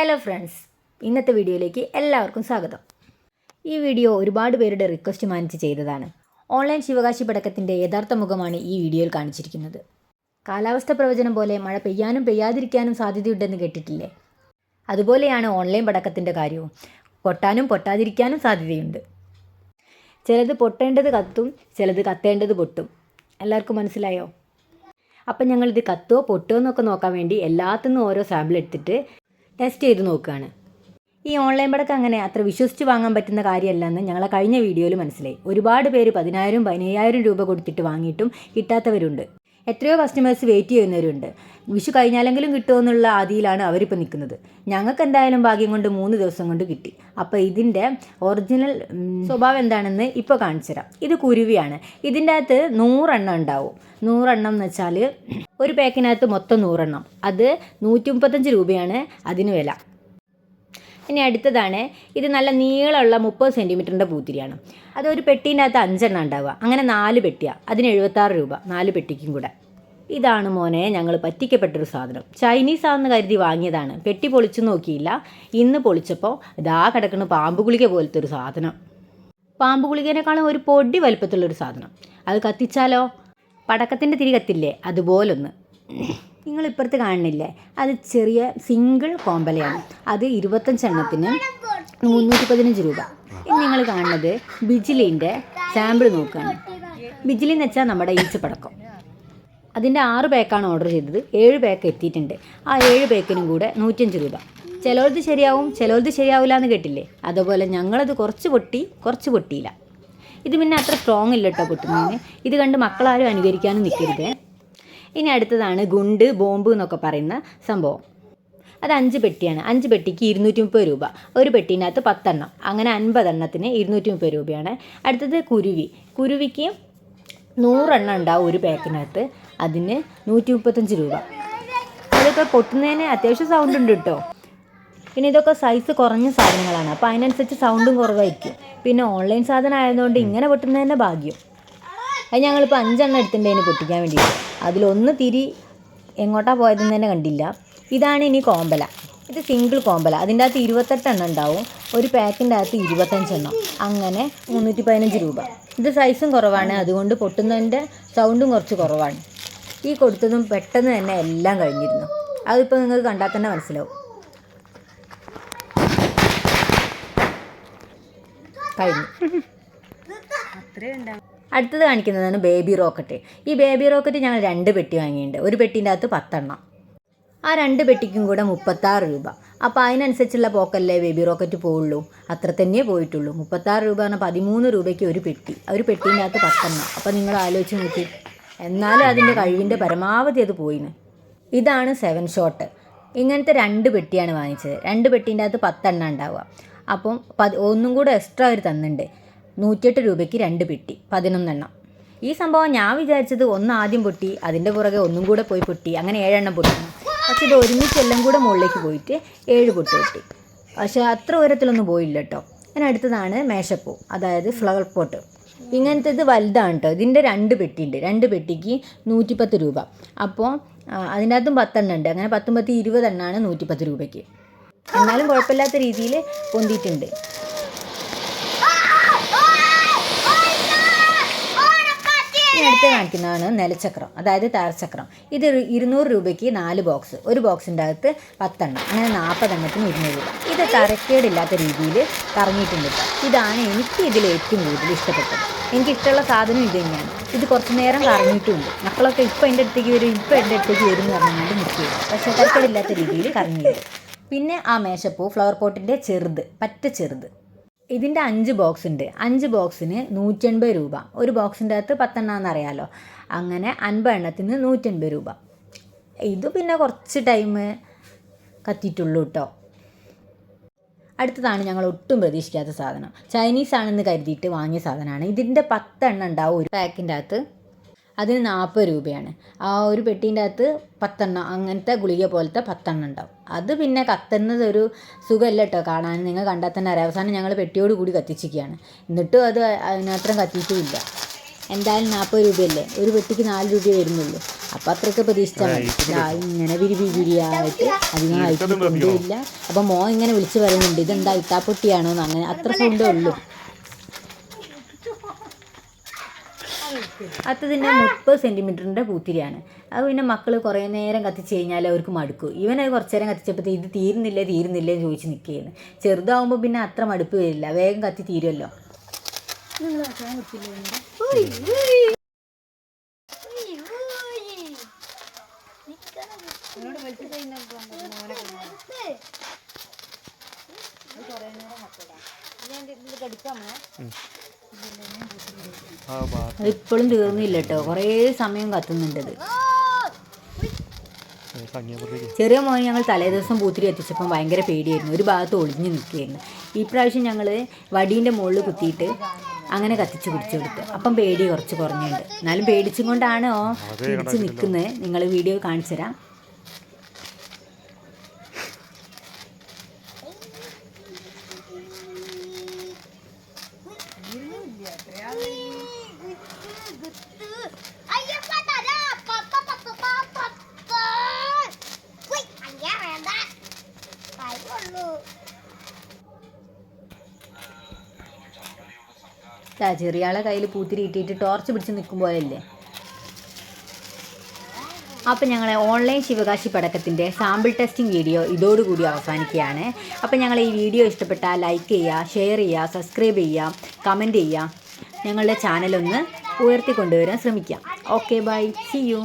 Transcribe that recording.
Hello friends ഇന്നത്തെ വീഡിയോയിലേക്ക് എല്ലാവർക്കും സ്വാഗതം. ഈ വീഡിയോ ഒരുപാട് പേരുടെ റിക്വസ്റ്റ് മാനിച്ച് ചെയ്തതാണ്. ഓൺലൈൻ ശിവകാശി പടക്കത്തിന്റെ യഥാർത്ഥ മുഖമാണ് ഈ വീഡിയോയിൽ കാണിച്ചിരിക്കുന്നത്. കാലാവസ്ഥ പ്രവചനം പോലെ മഴ പെയ്യാനും പെയ്യാതിരിക്കാനും സാധ്യതയുണ്ടെന്ന് കേട്ടിട്ടില്ലേ? അതുപോലെയാണ് ഓൺലൈൻ പടക്കത്തിന്റെ കാര്യവും. പൊട്ടാനും പൊട്ടാതിരിക്കാനും സാധ്യതയുണ്ട്. ചിലത് പൊട്ടേണ്ടത് കത്തും ചിലത് കത്തേണ്ടത് പൊട്ടും. എല്ലാവർക്കും മനസ്സിലായോ? അപ്പം ഞങ്ങളിത് കത്തുമോ പൊട്ടുമോ എന്നൊക്കെ നോക്കാൻ വേണ്ടി എല്ലാത്തുനിന്നും ഓരോ സാമ്പിൾ എടുത്തിട്ട് ടെസ്റ്റ് ചെയ്ത് നോക്കുകയാണ്. ഈ ഓൺലൈൻ പടക്കം അങ്ങനെ അത്ര വിശ്വസിച്ച് വാങ്ങാൻ പറ്റുന്ന കാര്യമല്ലെന്ന് ഞങ്ങളെ കഴിഞ്ഞ വീഡിയോയിൽ മനസ്സിലായി. ഒരുപാട് പേര് പതിനായിരം പതിനയ്യായിരം രൂപ കൊടുത്തിട്ട് വാങ്ങിയിട്ടും കിട്ടാത്തവരുണ്ട്. എത്രയോ കസ്റ്റമേഴ്സ് വെയിറ്റ് ചെയ്യുന്നവരുണ്ട്. വിഷു കഴിഞ്ഞാലെങ്കിലും കിട്ടുമെന്നുള്ള ആദിയിലാണ് അവരിപ്പോൾ നിൽക്കുന്നത്. ഞങ്ങൾക്ക് എന്തായാലും ഭാഗ്യം കൊണ്ട് മൂന്ന് ദിവസം കൊണ്ട് കിട്ടി. അപ്പോൾ ഇതിന്റെ ഒറിജിനൽ സ്വഭാവം എന്താണെന്ന് ഇപ്പോൾ കാണിച്ചു തരാം. ഇത് കുരുവിയാണ്. ഇതിന്റെ അകത്ത് നൂറെണ്ണം ഉണ്ടാവും. നൂറെണ്ണം എന്ന് വെച്ചാൽ ഒരു പാക്കിനകത്ത് മൊത്തം നൂറെണ്ണം. അത് നൂറ്റി മുപ്പത്തഞ്ച് രൂപയാണ് അതിന് വില. ഇനി അടുത്തതാണ്. ഇത് നല്ല നീളമുള്ള മുപ്പത് സെന്റിമീറ്ററിന്റെ പൂത്തിരിയാണ്. അതൊരു പെട്ടീന്റെ അകത്ത് അഞ്ചെണ്ണം ഉണ്ടാവുക. അങ്ങനെ നാല് പെട്ടിയാണ് അതിന് എഴുപത്താറ് രൂപ നാല് പെട്ടിക്കും കൂടെ. ഇതാണ് മോനെ ഞങ്ങൾ പറ്റിക്കപ്പെട്ടൊരു സാധനം. ചൈനീസ് ആണെന്ന് കരുതി വാങ്ങിയതാണ്. പെട്ടി പൊളിച്ചു നോക്കിയില്ല. ഇന്ന് പൊളിച്ചപ്പോൾ ഇതാ കിടക്കുന്ന പാമ്പ് ഗുളിക പോലത്തെ ഒരു സാധനം. പാമ്പ് ഗുളികേനേക്കാളും ഒരു പൊടി വലുപ്പത്തുള്ളൊരു സാധനം. അത് കത്തിച്ചാലോ? പടക്കത്തിന്റെ തിരി കത്തില്ലേ? അതുപോലൊന്ന്. നിങ്ങൾ ഇപ്പുറത്ത് കാണുന്നില്ലേ? അത് ചെറിയ സിംഗിൾ കോമ്പലയാണ്. അത് ഇരുപത്തഞ്ചെണ്ണത്തിന് മുന്നൂറ്റി പതിനഞ്ച് രൂപ. ഇനി നിങ്ങൾ കാണുന്നത് ബിജിലിന്റെ സാമ്പിൾ നോക്കുകയാണ്. ബിജിലി എന്ന് വെച്ചാൽ നമ്മുടെ ഈച്ചപ്പടക്കം. അതിന്റെ ആറ് പാക്കാണ് ഓർഡർ ചെയ്തത്. ഏഴ് പാക്ക് എത്തിയിട്ടുണ്ട്. ആ ഏഴ് പാക്കിനും കൂടെ നൂറ്റഞ്ച് രൂപ. ചിലവർക്ക് ശരിയാവും ചിലവർക്ക് ശരിയാവില്ല എന്ന് കേട്ടില്ലേ? അതുപോലെ ഞങ്ങളത് കുറച്ച് പൊട്ടി കുറച്ച് പൊട്ടിയില്ല. ഇത് പിന്നെ അത്ര സ്ട്രോങ് ഇല്ല കേട്ടോ പൊട്ടുന്നതിന്. ഇത് കണ്ട് മക്കളാരും അനുകരിക്കാനും നിൽക്കരുത് ഇനി അടുത്തതാണ് ഗുണ്ട് ബോംബ് എന്നൊക്കെ പറയുന്ന സംഭവം. അത് അഞ്ച് പെട്ടിയാണ്. അഞ്ച് പെട്ടിക്ക് ഇരുന്നൂറ്റി മുപ്പത് രൂപ. ഒരു പെട്ടീനകത്ത് പത്തെണ്ണം. അങ്ങനെ അൻപതെണ്ണത്തിന് ഇരുന്നൂറ്റി മുപ്പത് രൂപയാണ്. അടുത്തത് കുരുവി. കുരുവിക്ക് നൂറെണ്ണം ഉണ്ടാവും ഒരു പാക്കിനകത്ത്. അതിന് നൂറ്റി മുപ്പത്തഞ്ച് രൂപ. അതൊക്കെ പൊട്ടുന്നതിന് അത്യാവശ്യം സൗണ്ട് ഉണ്ട് കേട്ടോ പിന്നെ ഇതൊക്കെ സൈസ് കുറഞ്ഞ സാധനങ്ങളാണ്. അപ്പോൾ അതിനനുസരിച്ച് സൗണ്ടും കുറവായിരിക്കും. പിന്നെ ഓൺലൈൻ സാധനം ആയതുകൊണ്ട് ഇങ്ങനെ പൊട്ടുന്നതിന്റെ ഭാഗ്യം. അത് ഞങ്ങളിപ്പോൾ അഞ്ചെണ്ണം എടുത്തിട്ടുണ്ടതിന് പൊട്ടിക്കാൻ വേണ്ടിയിട്ട്. അതിലൊന്ന് തിരി എങ്ങോട്ടാണ് പോയതെന്ന് തന്നെ കണ്ടില്ല. ഇതാണ് ഇനി കോമ്പല. ഇത് സിംഗിൾ കോമ്പല അതിന്റെ അകത്ത് ഇരുപത്തെട്ടെണ്ണം ഉണ്ടാവും. ഒരു പാക്കിന്റെ അകത്ത് ഇരുപത്തഞ്ചെണ്ണം. അങ്ങനെ മുന്നൂറ്റി പതിനഞ്ച് രൂപ. ഇത് സൈസും കുറവാണ്. അതുകൊണ്ട് പൊട്ടുന്നതിന്റെ സൗണ്ടും കുറച്ച് കുറവാണ്. ഈ കൊടുത്തതും പെട്ടെന്ന് തന്നെ എല്ലാം കഴിഞ്ഞിരുന്നു. അതിപ്പോൾ നിങ്ങൾക്ക് കണ്ടാൽ തന്നെ മനസ്സിലാവും. കഴിഞ്ഞു. അടുത്തത് കാണിക്കുന്നതാണ് ബേബി റോക്കറ്റ് ഈ ബേബി റോക്കറ്റ് ഞങ്ങൾ രണ്ട് പെട്ടി വാങ്ങിയിട്ടുണ്ട്. ഒരു പെട്ടീന്റെ അകത്ത് പത്തെണ്ണം. ആ രണ്ട് പെട്ടിക്കും കൂടെ മുപ്പത്താറ് രൂപ. അപ്പോൾ അതിനനുസരിച്ചുള്ള പോക്കല്ലേ ബേബി റോക്കറ്റ് പോവുള്ളൂ? അത്ര തന്നെ പോയിട്ടുള്ളൂ. മുപ്പത്താറ് രൂപ പറഞ്ഞാൽ പതിമൂന്ന് രൂപയ്ക്ക് ഒരു പെട്ടി. ഒരു പെട്ടീന്റെ അകത്ത് പത്തെണ്ണം. അപ്പോൾ നിങ്ങൾ ആലോചിച്ച് നോക്കി. എന്നാലും അതിന്റെ കഴിവിന്റെ പരമാവധി അത് പോയിന്. ഇതാണ് സെവൻ ഷോട്ട്. ഇങ്ങനത്തെ രണ്ട് പെട്ടിയാണ് വാങ്ങിച്ചത്. രണ്ട് പെട്ടീന്റെ അകത്ത് പത്തെണ്ണം ഉണ്ടാവുക. അപ്പം ഒന്നും കൂടെ എക്സ്ട്രാ അവർ തന്നിട്ടുണ്ട് നൂറ്റിയെട്ട് രൂപയ്ക്ക് രണ്ട് പെട്ടി. പതിനൊന്നെണ്ണം. ഈ സംഭവം ഞാൻ വിചാരിച്ചത് ഒന്ന് ആദ്യം പൊട്ടി അതിന്റെ പുറകെ ഒന്നും കൂടെ പോയി പൊട്ടി അങ്ങനെ ഏഴെണ്ണം പൊട്ടി. പക്ഷെ ഇത് ഒരുമിച്ച് എല്ലാം കൂടെ മുകളിലേക്ക് പോയിട്ട് ഏഴ് പൊട്ട് കിട്ടി. പക്ഷേ അത്ര ഉയരത്തിലൊന്നും പോയില്ല കേട്ടോ. അതിന് അടുത്തതാണ് മേശപ്പൂ അതായത് ഫ്ലവർ പോട്ട്. ഇങ്ങനത്തെ ഇത് വലുതാണ് കേട്ടോ. ഇതിന്റെ രണ്ട് പെട്ടിയുണ്ട്. രണ്ട് പെട്ടിക്ക് നൂറ്റിപ്പത്ത് രൂപ. അപ്പോൾ അതിന്റെ അകത്തും പത്തെണ്ണം ഉണ്ട്. അങ്ങനെ പത്തും പത്ത് ഇരുപതെണ്ണമാണ് നൂറ്റിപ്പത്ത് രൂപയ്ക്ക്. എന്നാലും കുഴപ്പമില്ലാത്ത രീതിയിൽ പൊന്തിയിട്ടുണ്ട്. ഇനി എടുത്ത് കാണിക്കുന്നതാണ് നിലച്ചക്രം അതായത് താരചക്രം ഇത് ഇരു- ഇരുന്നൂറ് രൂപയ്ക്ക് നാല് ബോക്സ് ഒരു ബോക്സിന്റെ അകത്ത് പത്തെണ്ണം അങ്ങനെ നാൽപ്പതെണ്ണത്തിന് ഇരുന്നൂറ് രൂപ. ഇത് തരക്കേടില്ലാത്ത രീതിയിൽ കറങ്ങിയിട്ടുണ്ട്. ഇതാണ് എനിക്ക് ഇതിൽ ഏറ്റവും കൂടുതൽ ഇഷ്ടപ്പെട്ടത്. എനിക്ക് ഇഷ്ടമുള്ള സാധനം ഇത് തന്നെയാണ്. ഇത് കുറച്ച് നേരം കറങ്ങിയിട്ടുണ്ട്. മക്കളൊക്കെ ഇപ്പോൾ എന്റെ അടുത്തേക്ക് വരും ഇപ്പോൾ എന്റെ അടുത്തേക്ക് വരും എന്ന് പറഞ്ഞുകൊണ്ട് നിൽക്കുക പക്ഷേ തരക്കേടില്ലാത്ത രീതിയിൽ കറങ്ങിയത് പിന്നെ ആ മേശപ്പൂ ഫ്ലവർ പോട്ടിന്റെ ചെറുത് പറ്റ ചെറുത്. ഇതിന്റെ അഞ്ച് ബോക്സ് ഉണ്ട്. അഞ്ച് ബോക്സിന് നൂറ്റൻപത് രൂപ. ഒരു ബോക്സിന്റെ അകത്ത് പത്തെണ്ണം അറിയാമല്ലോ അങ്ങനെ അൻപത് എണ്ണത്തിന് നൂറ്റൻപത് രൂപ. ഇത് പിന്നെ കുറച്ച് ടൈം കത്തിയിട്ടുള്ളൂ കേട്ടോ അടുത്തതാണ് ഞങ്ങൾ ഒട്ടും പ്രതീക്ഷിക്കാത്ത സാധനം. ചൈനീസ് ആണെന്ന് കരുതിയിട്ട് വാങ്ങിയ സാധനമാണ്. ഇതിന്റെ പത്തെണ്ണം ഉണ്ടാവും ഒരു പാക്കിന്റെ അകത്ത്. അതിന് നാൽപ്പത് രൂപയാണ്. ആ ഒരു പെട്ടീന്റെ അകത്ത് പത്തെണ്ണം അങ്ങനത്തെ ഗുളിക പോലത്തെ പത്തെണ്ണം ഉണ്ടാവും. അത് പിന്നെ കത്തുന്നത് ഒരു സുഖമല്ല കേട്ടോ. കാണാൻ നിങ്ങൾ കണ്ടാൽ തന്നെ അറിയാം. അവസാനം ഞങ്ങൾ പെട്ടിയോട് കൂടി കത്തിച്ചിരിക്കുകയാണ്. എന്നിട്ടും അത് അതിനത്രം കത്തിയിട്ടുമില്ല. എന്തായാലും നാൽപ്പത് രൂപയല്ലേ? ഒരു പെട്ടിക്ക് നാല് രൂപയേ വരുന്നുള്ളൂ. അപ്പോൾ അത്രയൊക്കെ പ്രതീക്ഷിച്ചാൽ മതി. ഇങ്ങനെ വിരി വിരിയായിട്ട് അധികമായിട്ട് ഇല്ല അപ്പോൾ മോ ഇങ്ങനെ വിളിച്ച് പറയുന്നുണ്ട് ഇതെന്താ ഇട്ടാപ്പൊട്ടിയാണോ എന്ന്. അങ്ങനെ അത്ര സൗണ്ടേ ഉള്ളൂ. അടുത്തതിന്റെ മുപ്പത് സെന്റിമീറ്ററിന്റെ പൂത്തിരിയാണ്. അത് പിന്നെ മക്കൾ കുറേ നേരം കത്തിച്ച് കഴിഞ്ഞാൽ അവർക്ക് മടുക്കും. ഇവനത് കുറച്ച് നേരം കത്തിച്ചപ്പോൾ ഇത് തീരുന്നില്ല തീരുന്നില്ലേ എന്ന് ചോദിച്ച് നിൽക്കുകയാണ് ചെറുതാവുമ്പോൾ പിന്നെ അത്ര മടുപ്പ് വരില്ല. വേഗം കത്തി തീരുമല്ലോ ഞാൻ ബാ അത് ഇപ്പോഴും തീർന്നില്ല കേട്ടോ കുറേ സമയം കത്തുന്നുണ്ട് ചെറിയ മോൻ ഞങ്ങൾ തലേദിവസം പൂത്തിരി എത്തിച്ചപ്പം ഭയങ്കര പേടിയായിരുന്നു. ഒരു ഭാഗത്ത് ഒളിഞ്ഞു നിൽക്കുകയായിരുന്നു. ഈ പ്രാവശ്യം ഞങ്ങൾ വടീന്റെ മുകളിൽ കുത്തിയിട്ട് അങ്ങനെ കത്തിച്ച് പിടിച്ചു കൊടുത്തു. അപ്പം പേടി കുറച്ച് കുറഞ്ഞുണ്ട് എന്നാലും പേടിച്ചും കൊണ്ടാണോ പിടിച്ച് നിൽക്കുന്നത് നിങ്ങൾ വീഡിയോ കാണിച്ചു തരാം അയ്യപ്പ തരാ പത്ത പത്ത പത്ത ഉയ് അയ്യ വേണ്ട കൈകൊള്ളൂ ദാ ചെറിയ ആളെ കയ്യിൽ പൂത്തിരി ഇട്ടിട്ട് ടോർച്ച് പിടിച്ച് നിൽക്കുമ്പോഴല്ലേ അപ്പം ഞങ്ങളെ ഓൺലൈൻ ശിവകാശി പടക്കത്തിന്റെ സാമ്പിൾ ടെസ്റ്റിംഗ് വീഡിയോ ഇതോടുകൂടി അവസാനിക്കുകയാണ്. അപ്പം ഞങ്ങൾ ഈ വീഡിയോ ഇഷ്ടപ്പെട്ടാൽ ലൈക്ക് ചെയ്യുക ഷെയർ ചെയ്യുക സബ്സ്ക്രൈബ് ചെയ്യുക കമന്റ് ചെയ്യുക. ഞങ്ങളുടെ ചാനലൊന്ന് ഉയർത്തിക്കൊണ്ടുവരാൻ ശ്രമിക്കാം. Okay bye C U